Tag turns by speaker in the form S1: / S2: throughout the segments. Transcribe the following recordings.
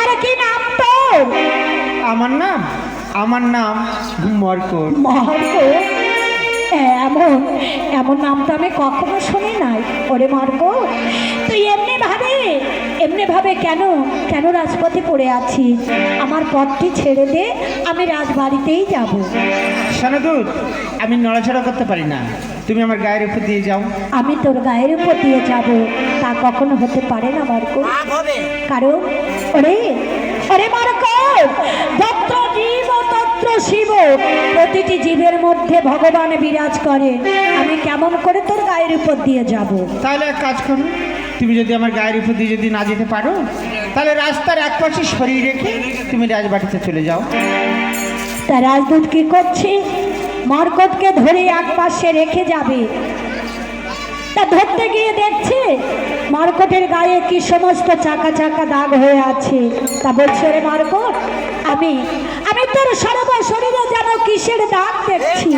S1: আর কি নাম তোর?
S2: আমার নাম আমার নাম মরকট।
S1: মার্গ এমন এমন নাম তো আমি কখনো শুনি নাই। ওরে মার্গ তুই এমনি ভাবে এমনি ভাবে কেন কেন রাজপথে পড়ে আছিস? আমার পথটি ছেড়ে দে আমি রাজবাড়িতেই যাব।
S2: সানাদুত আমি নড়াচড়া করতে পারি না। তুমি আমার গায়ের উপর দিয়ে যাও।
S1: আমি তোর গায়ের উপর দিয়ে যাব। তা কখনো হতে পারে না মার্গ কারণ ওরে ওরে মার্গ যত্র জীব তত্র শিব প্রতিটি জীবের মধ্যে ভগবান বিরাজ করে আমি কেমন করে তোর গায়ের উপর দিয়ে যাব?
S2: তাহলে এক কাজ করো তুমি যদি আমার গায়ের উপর দিয়ে যদি না যেতে পারো তাহলে রাস্তার এক পাশে সরিয়ে রেখে তুমি রাজবাড়িতে চলে যাও।
S1: তা রাজদূত কি করছে? মরকটকে ধরে এক পাশে রেখে যাবে। তা ধরতে গিয়ে দেখছে মার্কটের গায়ে কি সমস্ত চাকা চাকা দাগ হয়ে আছে। তা বলছে রে মার্কট আমি আমি তোর সর্ব শরীরে যেন কিসের দাগ দেখছি?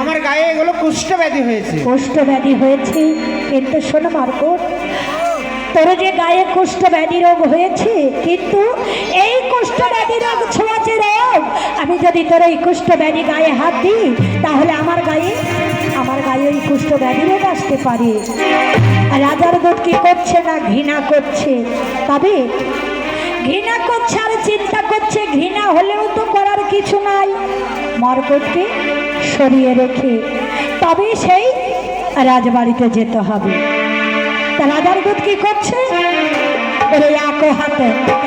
S2: আমার গায়ে এগুলো কুষ্ঠব্যাধি হয়েছে।
S1: কুষ্ঠ ব্যাধি হয়েছে কিন্তু শোনো মার্কট তোর যে গায়ে কুষ্ঠ ব্যাধি রোগ হয়েছে, কিন্তু এই কুষ্ঠ ব্যাধি রোগ ছোঁয়াচে রোগ। আমি যদি তোর এই কুষ্ঠ ব্যাধি গায়ে হাত দিই, তাহলে আমার গায়ে আমার গায়ে ওই কুষ্ঠ ব্যাধি রোগ আসতে পারে। রাজার দুধ কি করছে না? ঘৃণা করছে। তবে ঘৃণা করছে আর চিন্তা করছে, ঘৃণা হলেও তো করার কিছু নাই। মরকটকে সরিয়ে রেখে, তবে সেই রাজবাড়িতে যেতে হবে। রাজার দুধ কি করছে? ওরে এক হাতে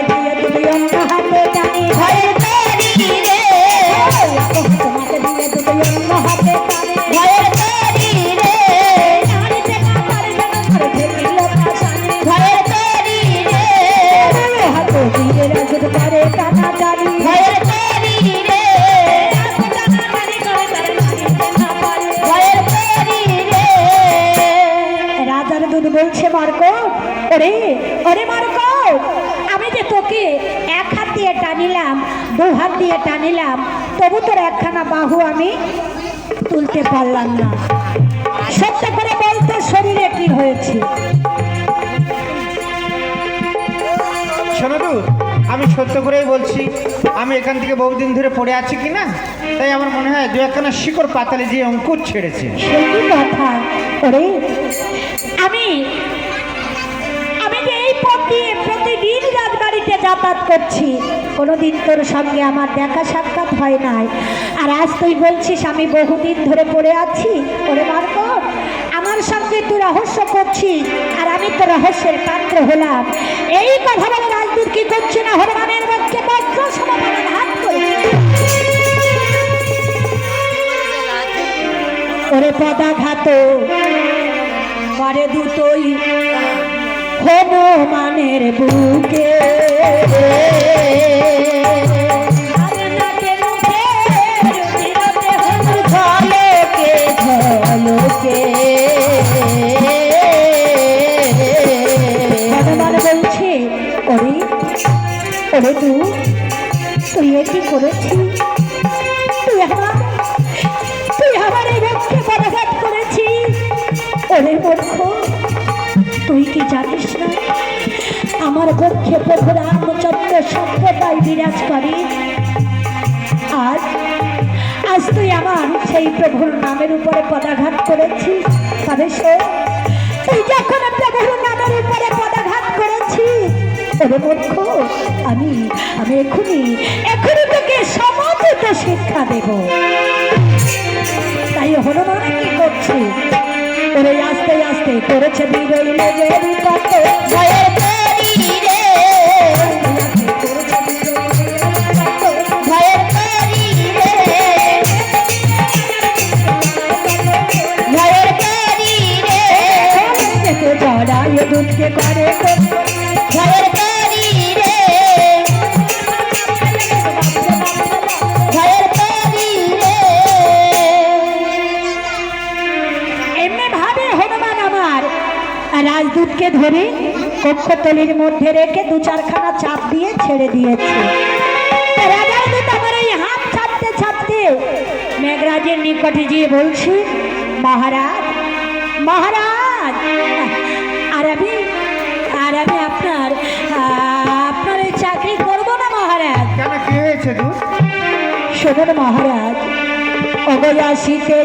S1: দিয়ে দুই অন্য হাতে টানি ভয়ের এক হাতে ওরে মার্ক আমি যে তোকে এক হাত দিয়ে টানিলাম দু হাত দিয়ে টানিলাম তবু তোর একখানা বাহু আমি তুলতে পারলাম না। সত্য করে বলতে শরীরে কি হয়েছে?
S2: আমি সত্য করেই বলছি আমি এখান থেকে বহুদিন ধরে পড়ে আছি কি না? তাই আমার মনে হয় দু একখানা শিকড় পাতালে যে অঙ্কুর ছেড়েছে।
S1: সে কি কথা ওরে। আমি রাজবাড়িতে যাতায়াত করছি। কোনোদিন তোর সঙ্গে আমার দেখা সাক্ষাৎ হয় নাই। আর আজ তুই বলছিস, আমি বহুদিন ধরে পড়ে আছি। ওরে মার্ক আমার সঙ্গে তুই রহস্য করছিস, আর আমি তো রহস্যের পাত্র হলাম। এই কথা বলে রাজদূত কি করছে না? হনুমানের পক্ষে বজ্র সমাধান হাত করেছে। ওরে পদাঘাত করে দুটোই হনুমানের বুকে। বিরাজ করে। আর আজ তুই আমার সেই প্রভুর নামের উপরে পদাঘাত করেছিস, তবে তুই যখন প্রভুর নামের উপরে পদাঘাত করেছিস ওরে মূর্খ, আমি আমি এখনই এখনই তোকে সমধিত শিক্ষা দেবো। তাই হনুমান কি করছে আস্তে আস্তে করেছে ভয়ের রাজদূতকে ধরে কক্ষতলির মধ্যে রেখে দু চারখানা চাপ দিয়ে ছেড়ে দিয়েছে। রাজার দূত আমার এই মেঘরাজের নিকটে গিয়ে বলছি, মহারাজ মহারাজ শোনেন মহারাজ অগয়া শীতে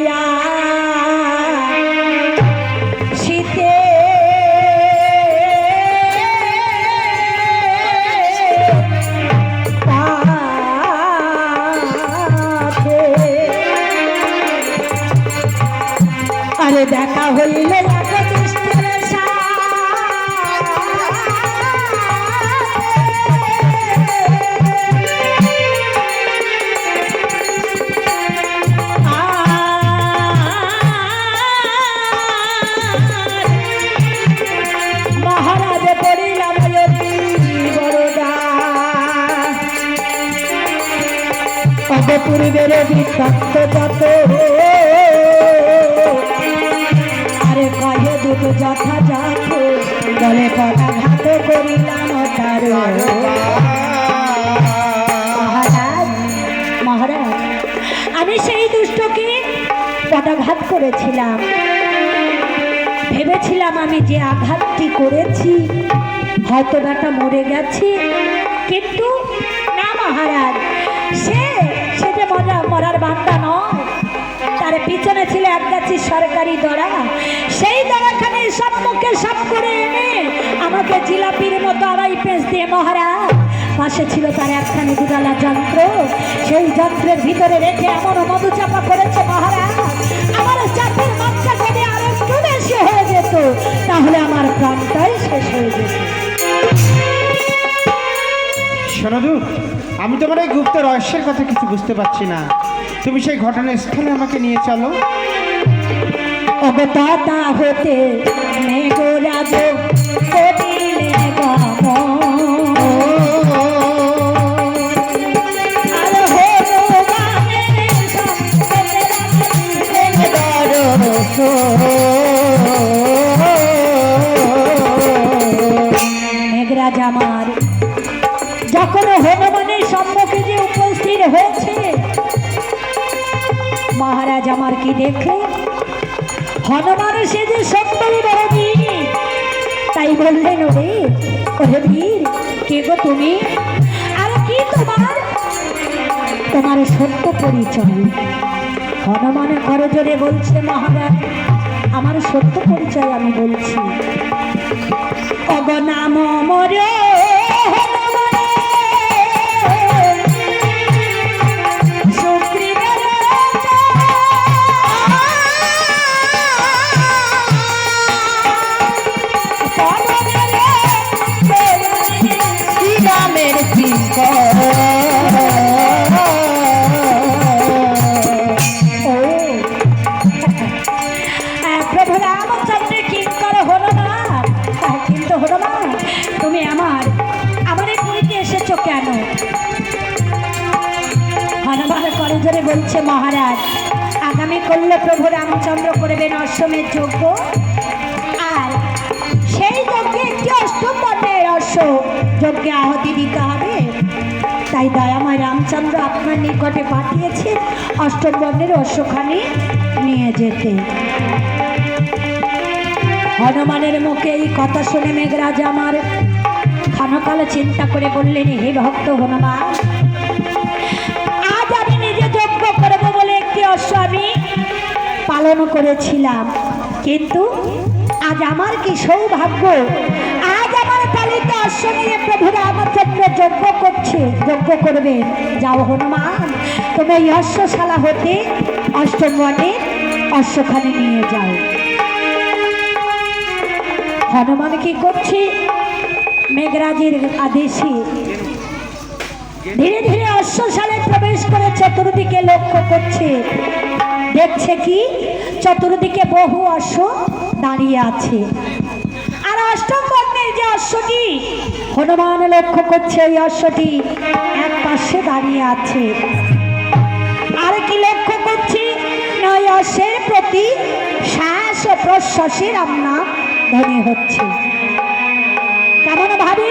S1: বিত্ত যত আরে কয়ে দুটো যথাযথ বলে পদাঘাত করিলাম তার। মহারাজ মহারাজ, আমি সেই দুষ্টকে পদাঘাত করেছিলাম। ভেবেছিলাম আমি যে আঘাতটি করেছি হয়তো বেটা মরে গেছে। কিন্তু না মহারাজ, সে মজা মরার বান্দা নয়। তার পিছনে ছিল এক গাছি সরকারি দড়া। সেই দড়াখানে সম্মুখে সব করে এনে আমাকে জিলাপির মতো আড়াই পেঁচ দিয়ে মহারাজ, পাশে ছিল তার একখানে দুডালা যন্ত্র। সেই যন্ত্রের ভিতরে রেখে এমন মধু চাপা করেছে মহারাজ, আমার চাপের মাত্রা যদি আর একটু বেশি হয়ে যেত। তাহলে আমার প্রাণটাই শেষ
S2: আমি তোমার এই গুপ্ত রহস্যের কথা কিছু বুঝতে পারছি না। তুমি সেই ঘটনাস্থলে আমাকে নিয়ে চলো।
S1: অবতাতা হতে মেঘরাজ করিলে আমার কি দেখে হনুমান সে যে সত্যই বড় বীর। তাই বললেন ওরে ওরে বীর, কে গো তুমি? আর কি তোমার? তোমার সত্য পরিচয়। হনুমান করজোরে বলছে, মহারাজ, আমার সত্য পরিচয় আমি বলছি। অগনাম মরে মহারাজ, আগামী করলে প্রভু রামচন্দ্র করবেন অশ্বমের যজ্ঞ। আর সেই যজ্ঞে একটি অষ্টম বর্ণের অশ্ব যজ্ঞে আহতি দিতে হবে। তাই দয়াময় রামচন্দ্র আপনার নিকটে পাঠিয়েছে অষ্টম বর্ণের অশ্বখানি নিয়ে যেতে। হনুমানের মুখে এই কথা শুনে মেঘরাজ আমার ক্ষণকাল চিন্তা করে বললেন, হে ভক্ত হনুমান অশ্ব আমি পালন করেছিলাম। কিন্তু আজ আমার কি সৌভাগ্য? আজ আমার পালিত অশ্ব নিয়ে প্রভু রামচন্দ্র যজ্ঞ করছে, যজ্ঞ করবে। যাও হনুমান, তুমি এই অশ্বশালা হতে অষ্টম বনের অশ্বখানে নিয়ে যাও। হনুমান কি করছে? মেঘরাজের আদেশে ধীরে ধীরে অশ্বশালে প্রবেশ করে চতুর্দিকে লক্ষ্য করছে। দেখছে কি? চতুর্দিকে বহু অশ্ব দাঁড়িয়ে আছে। আর অষ্টম বর্ণের যে অশ্বটি, হনুমান লক্ষ্য করছে ওই অশ্বটি এক পাশে দাঁড়িয়ে আছে। আর কি লক্ষ্য করছি? নয় অশ্বের প্রতি শ্বাস ও প্রশ্বাসের আমরা ধ্বনি হচ্ছে। কেমন ভাবে?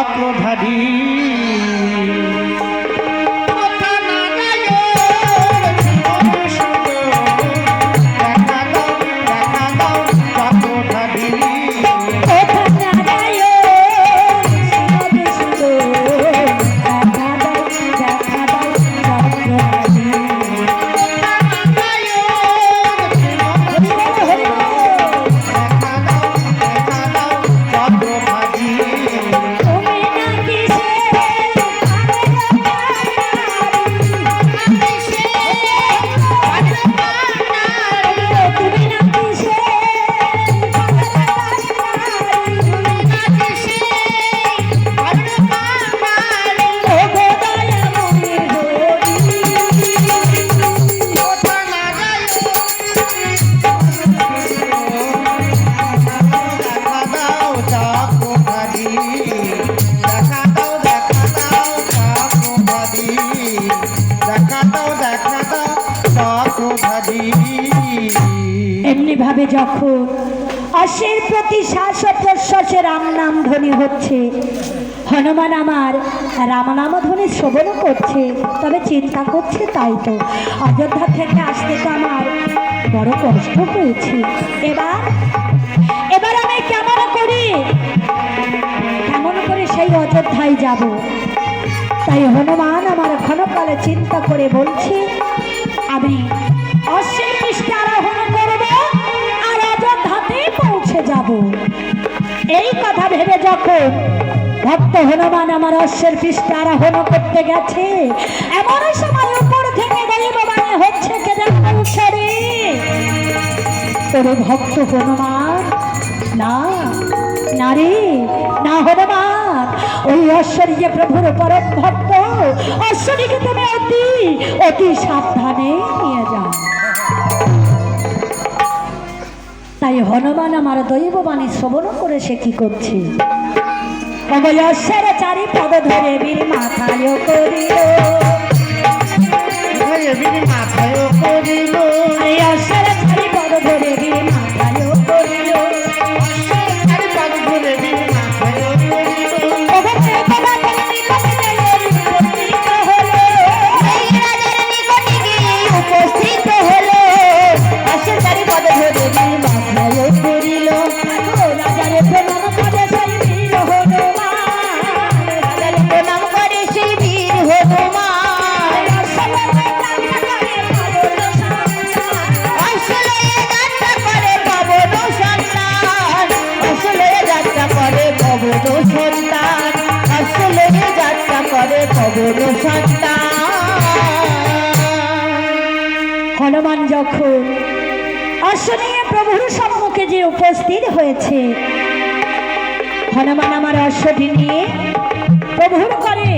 S2: চক্রধারী দেখা
S1: এমনি ভাবে যখন অশ্বের প্রতি শ্বাস প্রশ্বাসে রাম ধ্বনি হচ্ছে, হনুমান আমার রাম নাম ধ্বনি শ্রবণ করছে, তবে চিন্তা করছে তাই তো। অযোধ্যা থেকে আসতে তো আমার বড় কষ্ট হয়েছে। এবার এবার আমি কেমন করি? কেমন করে সেই অযোধ্যায় যাব? তাই হনুমান আমার ক্ষণকালে চিন্তা করে বলছে, আমি অশ্বের পৃষ্ঠে আরোহণ করব আর অযোধ্যাতে পৌঁছে যাব। এই কথা ভেবে যখন ভক্ত হনুমান আমার অশ্বের পৃষ্ঠে আরোহণ করতে গেছে, এমন সময় উপর থেকে দৈববাণী হচ্ছে কে পৌঁছে ভক্ত হনুমান না না রে না হনুমান ওই ঐশ্বর্য প্রভুর পরম ভক্ত ঐশ্বরীকে তুমি অতি অতি সাবধানে নিয়ে যাও। তাই হনুমান আমার দৈববাণী শ্রবণ করে সে কি করছে? অবয়স্যের চারি পদ ধরে বীর মাথায় করিল।
S2: মাথায় করিল
S1: চারি হনুমান যখন অশ্বনীয় প্রভুর সম্মুখে যে উপস্থিত হয়েছে, হনুমান আমার অশ্বটি নিয়ে প্রভুর করে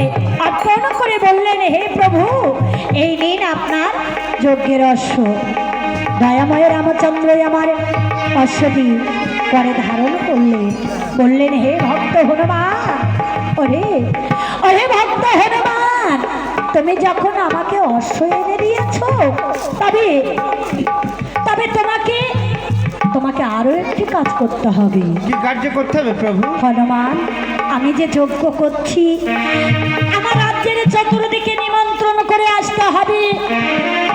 S1: অর্পণ করে বললেন, হে প্রভু, এই নিন আপনার যজ্ঞের অশ্ব দয়াময় রামচন্দ্র আমার অশ্বটি করে ধারণ করলেন। বললেন, হে ভক্ত হনুমান, ওরে ওরে ভক্ত হনুমান তুমি যখন আমাকে অশ্ব এনে দিয়েছ তবে তবে তোমাকে তোমাকে আরও একটি কাজ করতে হবে।
S2: কি কার্য করতে হবে প্রভু?
S1: হনুমান আমি যে যজ্ঞ করছি আমার রাজ্যের চতুর্দিকে নিমন্ত্রণ করে আসতে হবে।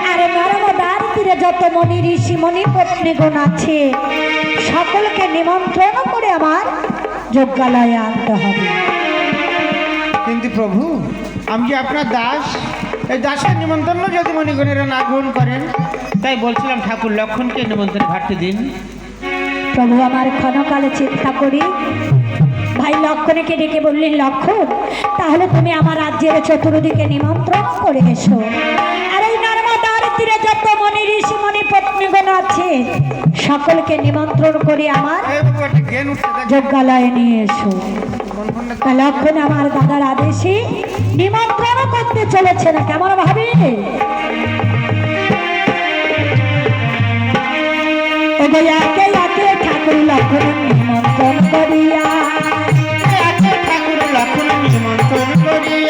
S1: আর নর্মদার তীরে যত মনি ঋষি মনি পত্নীগণ আছে সকলকে নিমন্ত্রণ করে আমার যজ্ঞালয়ে আনতে হবে।
S2: কিন্তু প্রভু আমি যে আপনার দাস, এই দাসের নিমন্ত্রণ যদি মণিগণেরা না গ্রহণ করেন, তাই বলছিলাম ঠাকুর লক্ষণকে নিমন্ত্রণ ঘাটতে দিন।
S1: প্রভু আমার ক্ষণকালে চিন্তা করি। ভাই লক্ষণকে ডেকে বললেন, লক্ষণ, তাহলে তুমি আমার রাজ্যের চতুর্দিকে নিমন্ত্রণ করে এসো। আর এই নর্মদার তীরে যত মনি ঋষি মনি পত্নীগণ আছে সকলকে নিমন্ত্রণ করে আমার। যজ্ঞালয়ে নিয়ে এসো। লক্ষণ আমার দাদার আদেশে নিমন্ত্রণ করতে চলেছে না, কেমন ভাবে? ঠাকুর লক্ষণ নিমন্ত্রণ করিয়া।
S2: ঠাকুর লক্ষণ নিমন্ত্রণ করিয়া।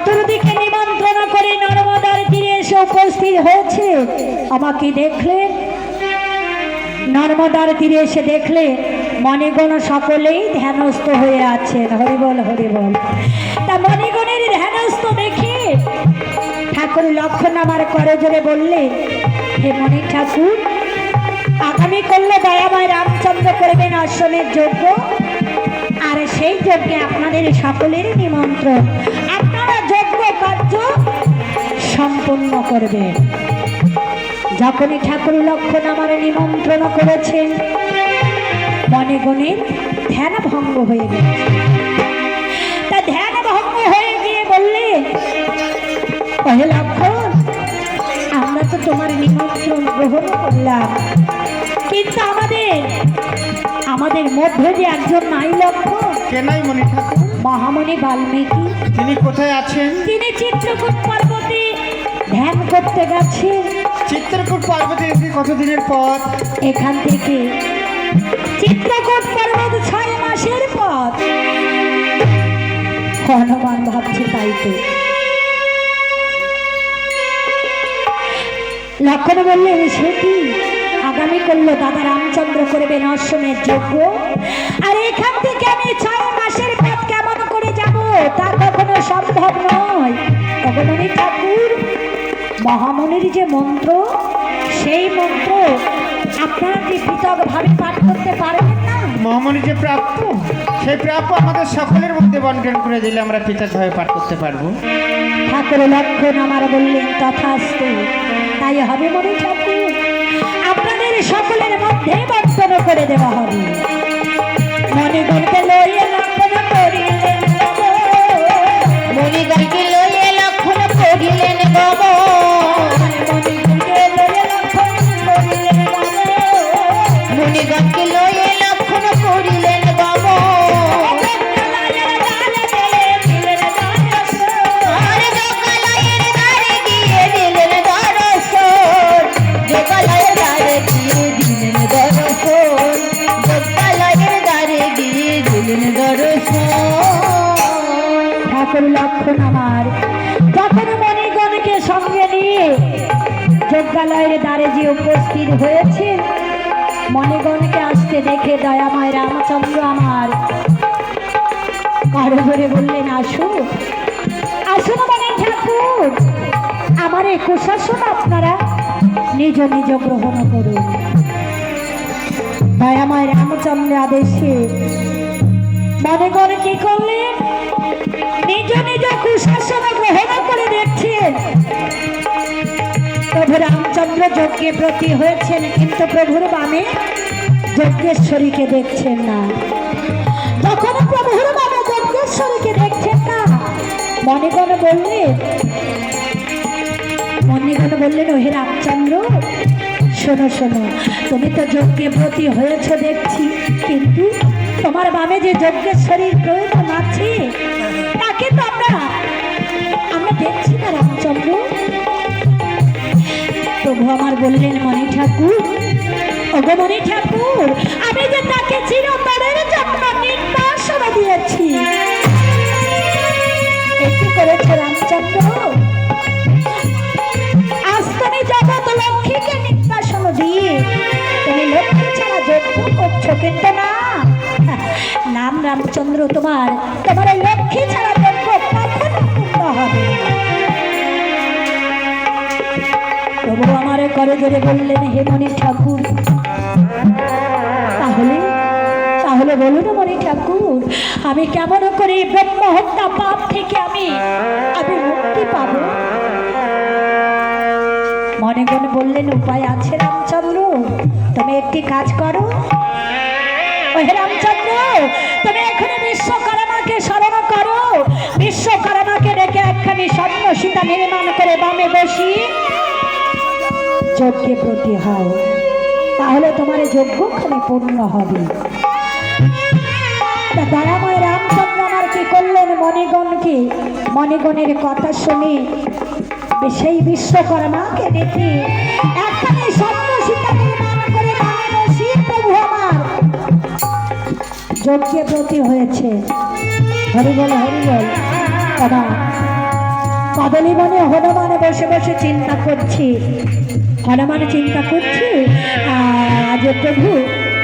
S1: চতুর্দিকে নিমন্ত্রণ করে নর্মদার তীরে এসে উপস্থিত হয়েছে। আমাকে দেখলে? নর্মদার তীরে এসে দেখলে মণিগণ সকলেই ধ্যানস্থ হয়ে আছেন। হরিবল হরিবল। তা মণিগণের ধ্যানস্থ দেখে ঠাকুর লক্ষণ আমার করে জোরে বললে, হে মণি ঠাকুর, আগামী করলে দয়াময় রামচন্দ্র করবেন অশ্বমের যজ্ঞ। আর সেই যজ্ঞে আপনাদের সকলের নিমন্ত্রণ। আপনারা যজ্ঞ কার্য সম্পন্ন করবেন যখনই ঠাকুর লক্ষণ আমার নিমন্ত্রণ করেছেন, মনে গণের ধ্যান ভঙ্গ হয়ে গেছে তা ধ্যান ভঙ্গ হয়ে গিয়ে বললে, ওহে লক্ষণ, আমরা তো তোমার নিমন্ত্রণ গ্রহণ করলাম। কিন্তু আমাদের আমাদের মধ্যে যে একজন নাই লক্ষ্য
S2: কেনাই মনি ঠাকুর।
S1: মহামণি বাল্মীকি।
S2: তিনি কোথায় আছেন?
S1: তিনি চিত্রকূট পর্বতে ধ্যান করতে গেছে।
S2: চিত্রকূট পার্বতী এসে কতদিনের পথ?
S1: এখান থেকে চিত্রকূট পর্বত ছয় মাসের পথ। হনুমান ভাবছে তাই তো লক্ষণ বললেন সে কি? আগামী করল দাদা রামচন্দ্র করবেন অশ্বমের যোগ্য আর এখান থেকে আমি ছয় তা কখনো সম্ভব নয়। ভগবানী ঠাকুর মহামনির যে মন্ত্র সেই মন্ত্র আপনারা কি পৃথকভাবে পাঠ করতে পারবেন না?
S2: মহামণি যে প্রাপ্য সেই প্রাপ্য আমাদের সকলের মধ্যে বন্টন করে দিলে আমরা পৃথকভাবে পাঠ করতে পারব।
S1: ঠাকুর লক্ষণ আমার বললেন তথাস্তু তাই হবে মনে ঠাকুর। আপনাদের সকলের মধ্যে বর্তন করে দেওয়া হবে। মনে করতে হয়েছে মণিগণকে আসতে দেখে দয়াময় রামচন্দ্র আমার। কারও ধরে বললেন আসুন আসুন মানে ঠাকুর। আমার এই কুশাসন আপনারা নিজ নিজ গ্রহণ করুন। দয়াময় রামচন্দ্র আদেশে মনে করে কি করলেন? নিজ নিজ কুশাসন গ্রহণ করে দেখছেন। প্রভু রামচন্দ্র যজ্ঞে প্রতি হয়েছেন, কিন্তু প্রভুর বামে যজ্ঞেশ্বরীকে দেখছেন না। তখন প্রভুর বামে যজ্ঞেশ্বরীকে দেখছেন না, মণিগণ বললেন মণিগণ বললেন, ওহে রামচন্দ্র, শোনো শোনো, তুমি তো যজ্ঞে প্রতি হয়েছ দেখছি, কিন্তু তোমার বামে যে যজ্ঞেশ্বরীর প্রয়োজন আছে প্রভু আমার বললেন, মণি ঠাকুর, ওগো ঠাকুর, আমি যে তাকে চিরতরের জন্য নির্বাসন দিয়েছি। করেছে রামচন্দ্র আজ তুমি জগৎ লক্ষ্মীকে নির্বাসন দিয়ে, তুমি লক্ষ্মী ছাড়া যোগ্য করছ কিন্তু না। নাম রামচন্দ্র তোমার তোমার লক্ষ্মী ছাড়া যোগ্য কখনো পূর্ণ হবে প্রভু আমারে করে ধরে বললেন, হে মণি ঠাকুর, তাহলে তাহলে বলুন মণি ঠাকুর, আমি কেমন করে ব্রহ্ম হত্যা পাপ থেকে আমি আমি মুক্তি পাব? মনেগণ বললেন, উপায় আছে রামচন্দ্র, তুমি একটি কাজ করো। ওহে রামচন্দ্র, তুমি এখানে বিশ্বকর্মাকে স্মরণ করো। বিশ্বকর্মাকে ডেকে একখানি স্বর্ণ সীতা নির্মাণ করে বামে যজ্ঞে প্রতি হও তাহলে তোমার যজ্ঞখানে পূর্ণ হবে। দয়াময় রামচন্দ্র আমার কি করলেন মণিগণকে? মণিগণের কথা শুনে সেই বিশ্বকর্মাকে দেখে আমার। যজ্ঞে প্রতি হয়েছে। হরিবল হরিবল বাবা কদলি মনে হনুমান বসে বসে চিন্তা করছি। হনুমান চিন্তা করছি। আজ প্রভু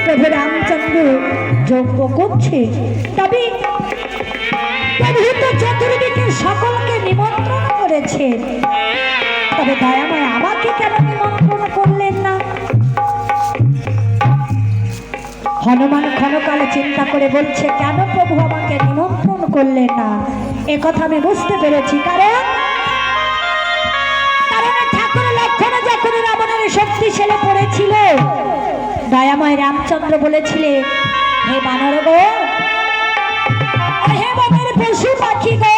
S1: প্রভু রামচন্দ্র যজ্ঞ করছে। তবে প্রভু তো চতুর্দিকে সকলকে নিমন্ত্রণ করেছে। তবে দয়াময়, আমাকে কেন নিমন্ত্রণ করলেন না? হনুমান ক্ষণকালে চিন্তা করে বলছে, কেন প্রভু আমাকে নিমন্ত্রণ করলেন না? কথা আমি বুঝতে পেরেছি। কারণ যখন রাবণের শক্তি ছেলে পড়েছিল, দয়াময় রামচন্দ্র বলেছিলে, হে বানর গো হে বানর পশু পাখি গো,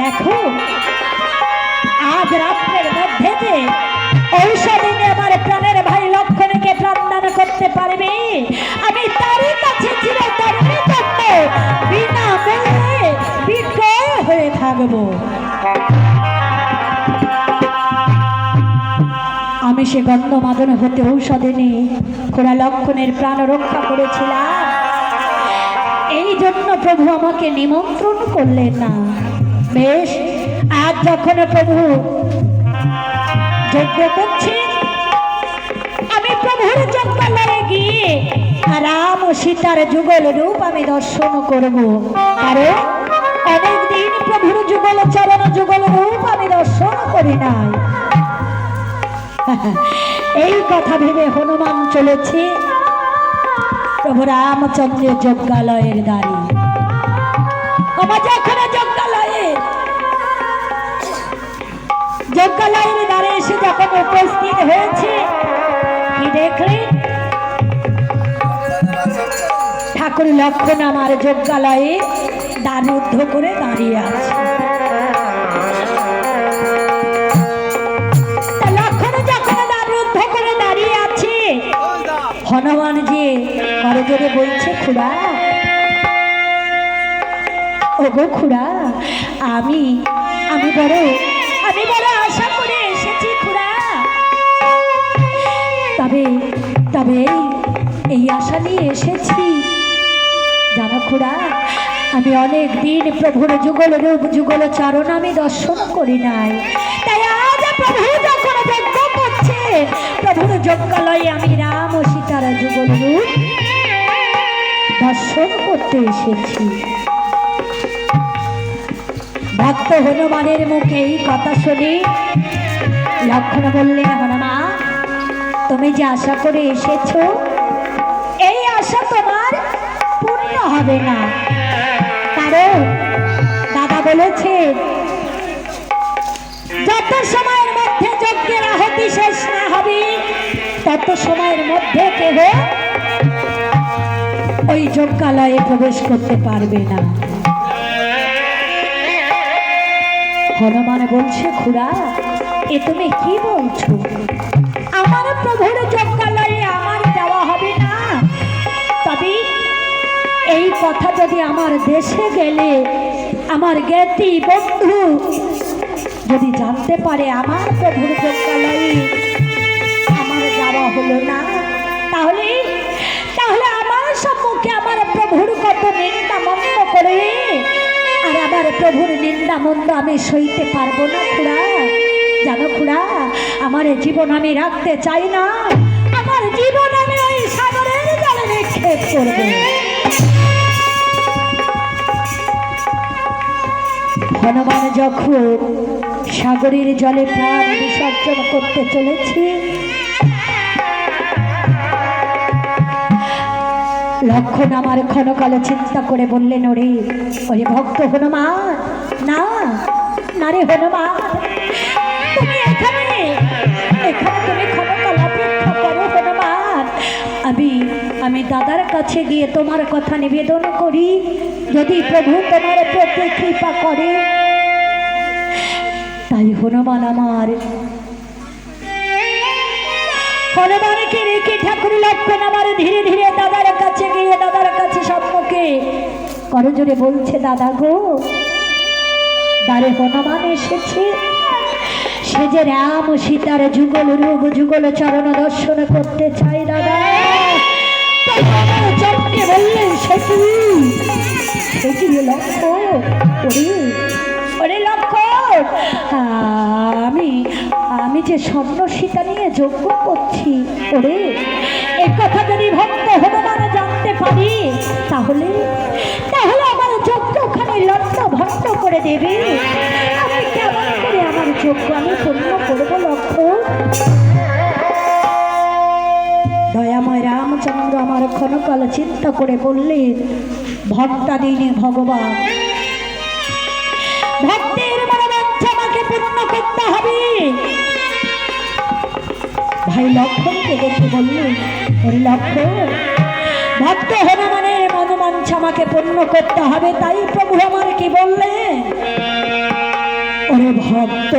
S1: দেখো, আজ রাত্রের মধ্যে যে ঔষধি আমার প্রাণের ভাই লক্ষণকে প্রাণদান করতে পারবে, আমি তারই কাছে চিরে করতে বিনা মূল্যে বিক্রয় হয়ে থাকব। সে গন্ধমাদন হতে ঔষধে নেই। খোড়া লক্ষণের প্রাণ রক্ষা করেছিলাম। এই জন্য প্রভু আমাকে নিমন্ত্রণ করলেন না। বেশ, আজ যখন প্রভু যজ্ঞ করছে আমি প্রভুর যজ্ঞালয়ে গিয়ে রাম ও সীতার যুগল রূপ আমি দর্শন করব। কারণ অনেকদিন প্রভুর যুগল, চরণ যুগল রূপ আমি দর্শন করি নাই। এই কথা ভেবে হনুমান চলেছে। প্রভু রামচন্দ্রের যজ্ঞালয়ের দ্বারে যখন যজ্ঞালয়ে, যজ্ঞালয়ের দ্বারে এসে যখন উপস্থিত হয়েছে, কি দেখলেন? ঠাকুর লক্ষণ আমার যজ্ঞালয়ে দ্বারুদ্ধ করে দাঁড়িয়ে আছে। বলছে, খুড়া, ওগো খুড়া, আমি আমি বড় আমি বড় আশা করে এসেছি খুড়া। তবে তবে এই আশা নিয়ে এসেছি। জানো খুড়া, আমি অনেক দিন প্রভুর যুগল রূপ, যুগল চারণ আমি দর্শন করি নাই। তাই আজ প্রভু যখন যজ্ঞ করছে, প্রভুর যজ্ঞালয়ে আমি রাম ও সীতার যুগল রূপ দর্শন করতে এসেছি। ভক্ত হনুমানের মুখে এই কথা শুনে লক্ষণ বললেন হনুমা তুমি যে আশা করে এসেছ, এই আশা তোমার পূর্ণ হবে না। কারণ দাদা বলেছে, যত সময়ের মধ্যে যজ্ঞের আহতি শেষ না হবে, তত সময়ের মধ্যে কেহ ওই যজ্ঞালয়ে প্রবেশ করতে পারবে না। হনুমান বলছে, খুড়া, এ তুমি কি বলছো? আমার প্রভুর যজ্ঞালয়ে আমার যাওয়া হবে না। তবে এই কথা যদি আমার দেশে গেলে, আমার জ্ঞাতি বন্ধু যদি জানতে পারে আমার প্রভুর যজ্ঞালয়ে আমার যাওয়া হলো না, তাহলে করে আর আমার প্রভুর নিন্দা মন্দ আমি সইতে পারব না, খুড়া। জানো খুড়া, আমার জীবন আমি রাখতে চাই না। আমার জীবন আমি ওই সাগরের জলে নিক্ষেপ করব। হনুমান, যখন সাগরের জলে প্রাণ বিসর্জন করতে চলেছে লক্ষণ আমার ক্ষণকালে চিন্তা করে বললেন, ওরে ওরে ভক্ত হনুমান, না না রে হনুমান, তুমি এখানে এখানে তুমি ক্ষণকাল অপেক্ষা করো হনুমান। আমি আমি দাদার কাছে গিয়ে তোমার কথা নিবেদন করি। যদি প্রভু তোমার প্রতি কৃপা করে, তাই হনুমান আমার হনুমানকে রেখে ঠাকুর লক্ষণ আমার ধীরে ধীরে দাদার সম্মুখে করজোরে বলছে, দাদা গো দ্বারে হনুমান এসেছে। সে যে রাম সীতার যুগল রূপ, যুগল চরণ দর্শন করতে চাই দাদা। বললেন, সে কি? সে কি লক্ষ্য? আমি আমি যে স্বর্ণ সীতা নিয়ে যজ্ঞ করছি, ওরে এই কথা যদি ভক্ত পারি? তাহলে তাহলে আমার যজ্ঞ ওখানে লট্ট ভট্ট করে দেবে। আমি কেমন করে আমার যজ্ঞ আমি পূর্ণ করব, লক্ষ্য? দয়াময় রামচন্দ্র আমার ক্ষণকাল চিন্তা করে বললেন ভক্তাদিনে ভগবান, ভক্তের মনোবাঞ্ছা আমাকে পূর্ণ করতে হবে। ভাই লক্ষণকে দেখে বললেন লক্ষণ ভক্ত মানে মনোবাঞ্ছা আমাকে পূর্ণ করতে হবে তাই প্রভু আমার কি বললে ওরে ভক্ত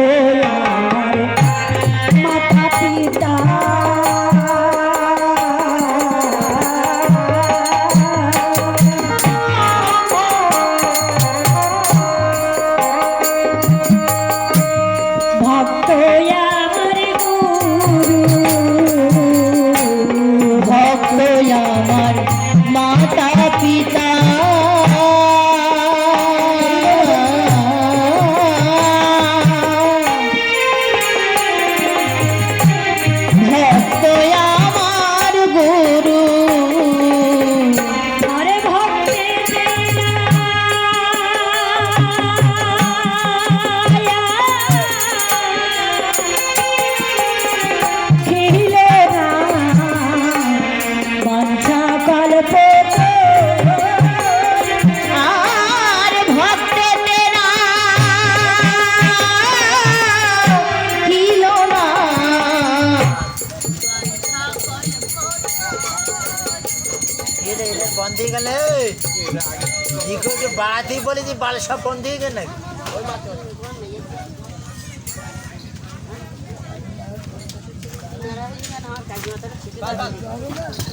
S3: বাড়াতেই যে বাল সব বন্ধ হয়ে গেল নাকি?
S4: আছে